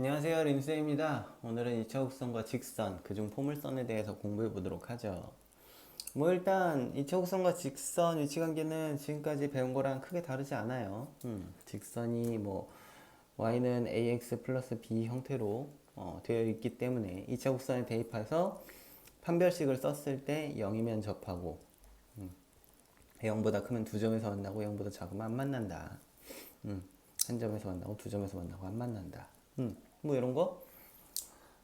안녕하세요 림쌤입니다. 오늘은 이차곡선과 직선 그중 포물선에 대해서 공부해 보도록 하죠. 뭐 일단 이차곡선과 직선 위치관계는 지금까지 배운 거랑 크게 다르지 않아요. 음, 직선이 뭐 y는 ax 플러스 b 형태로 어, 되어 있기 때문에 이차곡선에 대입해서 판별식을 썼을 때 0이면 접하고 음, 0보다 크면 두 점에서 만나고 0보다 작으면 안 만난다. 음, 한 점에서 만나고 두 점에서 만나고 안 만난다. 음, 뭐 이런 거?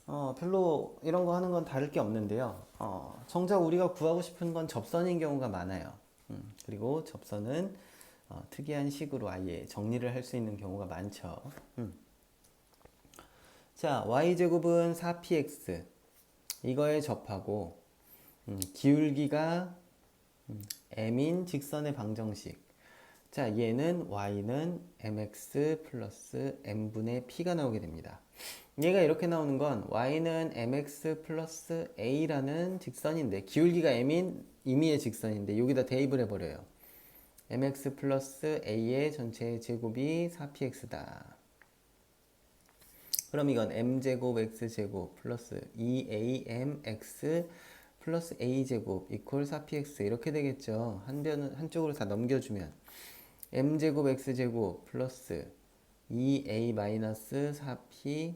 어, 별로 이런 거 하는 건 다를 게 없는데요. 어, 정작 우리가 구하고 싶은 건 접선인 경우가 많아요. 음, 그리고 접선은 어, 특이한 식으로 아예 정리를 할 수 있는 경우가 많죠. 음. 자, y제곱은 4px. 이거에 접하고, 음, 기울기가 음, m인 직선의 방정식. 자, 얘는 y는 mx 플러스 m분의 p가 나오게 됩니다. 얘가 이렇게 나오는 건 y는 mx 플러스 a라는 직선인데 기울기가 m인 임의의 직선인데 여기다 대입을 해버려요. mx 플러스 a의 전체 제곱이 4px다. 그럼 이건 m제곱 x제곱 플러스 2amx 플러스 a제곱 이퀄 4px 이렇게 되겠죠. 한 변은 한쪽으로 다 넘겨주면 m제곱 x제곱 플러스 2a 마이너스 4p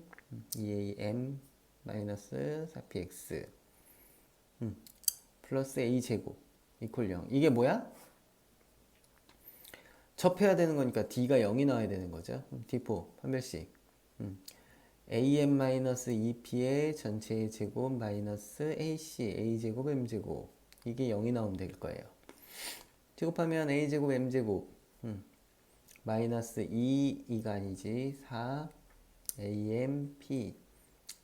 2am 마이너스 4px 음, 플러스 a제곱 이퀄 0 이게 뭐야? 접해야 되는 거니까 d가 0이 나와야 되는 거죠. 음, d4 판별식. 음, am 마이너스 2p의 전체의 제곱 마이너스 ac a제곱 m제곱. 이게 0이 나오면 될 거예요. 제곱하면 a제곱 m제곱 음, 마이너스 2, 2가 아니지 4 amp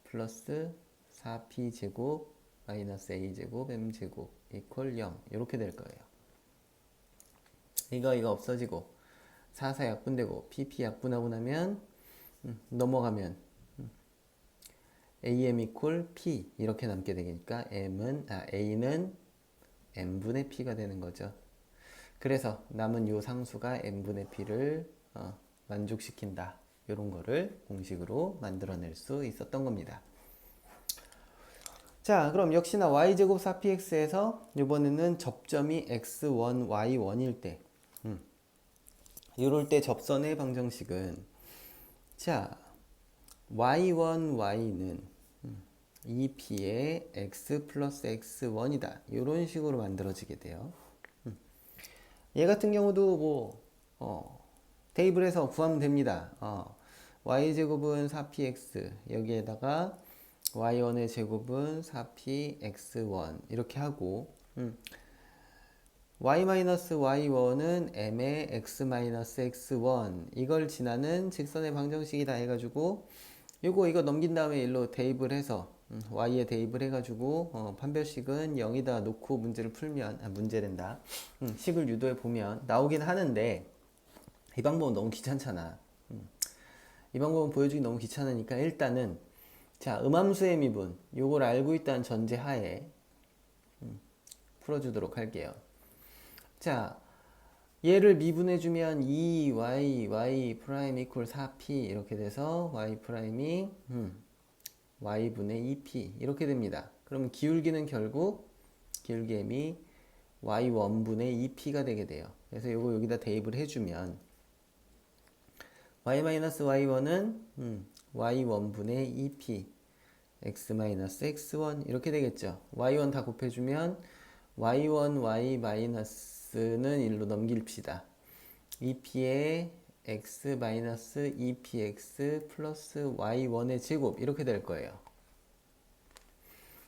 플러스 4p 제곱 마이너스 a 제곱 m 제곱 이퀄 0 이렇게 될 거예요. 이거 이거 없어지고 4, 4 약분되고 pp 약분하고 나면 음, 넘어가면 음, am 이퀄 p 이렇게 남게 되니까 m은 아 a는 m분의 p가 되는 거죠. 그래서 남은 요 상수가 n분의 p를 어, 만족시킨다. 이런 거를 공식으로 만들어낼 수 있었던 겁니다. 자, 그럼 역시나 y제곱 4px에서 이번에는 접점이 x1, y1일 때 음, 이럴 때 접선의 방정식은 자, y1, y는 음, 2p의 x 플러스 x1이다. 이런 식으로 만들어지게 돼요. 얘 같은 경우도 뭐 어, 해서 구하면 됩니다. 어, y제곱은 4px 여기에다가 y1의 제곱은 4px1 이렇게 하고 음, y-y1은 m의 x-x1 이걸 지나는 직선의 방정식이다 해가지고 이거 이거 넘긴 다음에 일로 대입을 해서 음, y에 대입을 해가지고 어, 판별식은 0이다 놓고 문제를 풀면 아, 문제된다. 음, 식을 유도해 보면 나오긴 하는데 이 방법은 너무 귀찮잖아. 음, 이 방법은 보여주기 너무 귀찮으니까 일단은 자 음함수의 미분 요걸 알고 있다는 전제 하에 음, 풀어주도록 할게요. 자 얘를 미분해 주면 2y y 프라임 이퀄 4p 이렇게 돼서 y 프라임이 음, y분의 2p 이렇게 됩니다. 그럼 기울기는 결국 기울기 m이 y1분의 2p가 되게 돼요. 그래서 이거 여기다 대입을 해주면 y-y1은 음, y1분의 2p x-x1 이렇게 되겠죠. y1 다 곱해주면 y1, y-는 일로 넘길시다. 2p 의 x-2px 플러스 y1의 제곱 이렇게 될 거예요.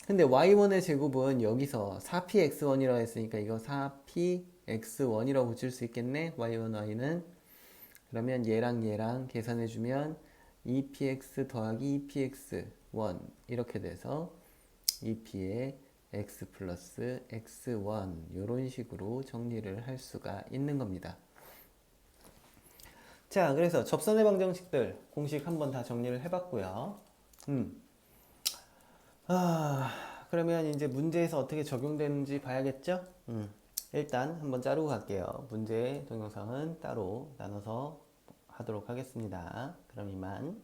근데 y1의 제곱은 여기서 4px1이라고 했으니까 이거 4px1이라고 붙일 수 있겠네. y1, y는 그러면 얘랑 얘랑 계산해주면 2px 더하기 2px1 이렇게 돼서 2p의 x 플러스 x1 이런 식으로 정리를 할 수가 있는 겁니다. 자, 그래서 접선의 방정식들 공식 한번 다 정리를 해봤고요. 음. 아, 그러면 이제 문제에서 어떻게 적용되는지 봐야겠죠? 음. 일단 한번 자르고 갈게요. 문제 동영상은 따로 나눠서 하도록 하겠습니다. 그럼 이만.